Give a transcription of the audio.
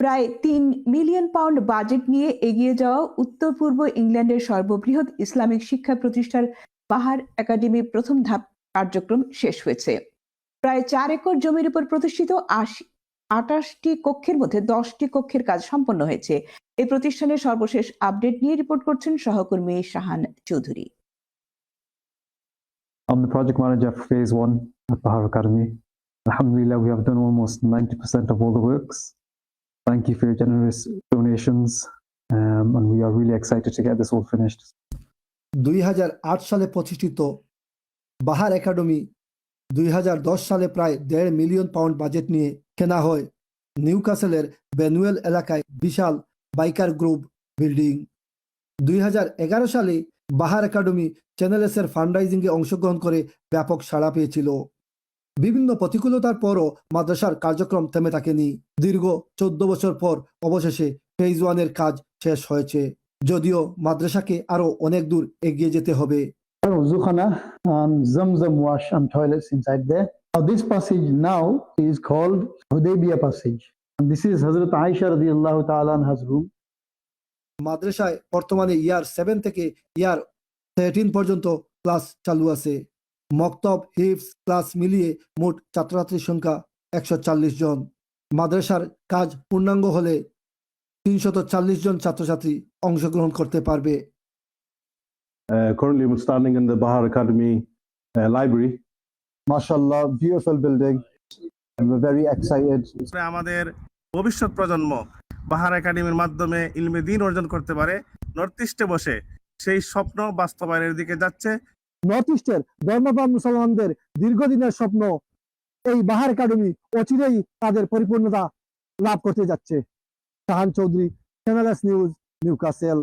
প্রায় তিন million pound budget নিয়ে এগিয়ে যাওয়া উত্তর পূর্ব ইংল্যান্ডের সর্ববৃহৎ ইসলামিক শিক্ষা প্রতিষ্ঠান পাহাড় একাডেমি প্রথম ধাপ কার্যক্রম শেষ হয়েছে প্রায় চার একর জমির উপর প্রতিষ্ঠিত আশি আটাশটি কক্ষের মধ্যে দশটি কক্ষের কাজ সম্পন্ন হয়েছে এই প্রতিষ্ঠানের সর্বশেষ আপডেট নিয়ে রিপোর্ট করছেন সহকর্মী Shahan Chowdhury I'm the project manager for phase one at Bahar Academy. Alhamdulillah, we have done almost 90% of all the works. Thank you for your generous donations. Um, and we are really excited to get this all finished. দুই হাজার আট সালে প্রতিষ্ঠিত বাহার academy দুই হাজার দশ সালে প্রায় দেড় মিলিয়ন পাউন্ড বাজেট নিয়ে কেনা হয় নিউকাসেলের বেনুয়েল এলাকায় বিশাল বাইকার গ্রুপ বিল্ডিং দুই হাজার এগারো সালে বাহার একাডেমি চ্যানেলসের ফান্ডরাইজিংয়ে অংশগ্রহণ করে ব্যাপক সাড়া পেয়েছিল বিভিন্ন প্রতিকূলতার পরও মাদ্রাসার কার্যক্রম থেমে থাকেনি। দীর্ঘ চোদ্দ বছর পর অবশেষে ফেজ ওয়ানের কাজ শেষ হয়েছে। যদিও মাদ্রাসাকে আরও অনেক দূর এগিয়ে যেতে হবে। This passage now is called Hudaybiyah passage. And this মাদ্রাসায় বর্তমানে ইয়ার সেভেন থেকে ইয়ার থার্টিন পর্যন্ত ক্লাস চালু আছে। মক্তব হিফস ক্লাস মিলিয়ে মোট ছাত্রছাত্রীর সংখ্যা একশো চাল্লিশ জন মাদ্রাসার কাজ পূর্ণাঙ্গ হলে তিনশত চাল্লিশ জন ছাত্রছাত্রী অংশগ্রহণ করতে পারবে Uh, currently, we're standing in the Bahar Academy uh, library. MashaAllah, beautiful building. And we're very excited. আমাদের ভবিষ্যৎ প্রজন্ম বাহার একাডেমির মাধ্যমে ইলমে দিন অর্জন করতে পারে নর্থ ইস্টে বসে সেই স্বপ্ন বাস্তবায়নের দিকে যাচ্ছে নর্থ ইস্টের বর্ণপাল মুসলমানদের দীর্ঘদিনের স্বপ্ন এই বাহার একাডেমি অচিরেই তাদের পরিপূর্ণতা লাভ করতে যাচ্ছে। Shahan Chowdhury channel news Newcastle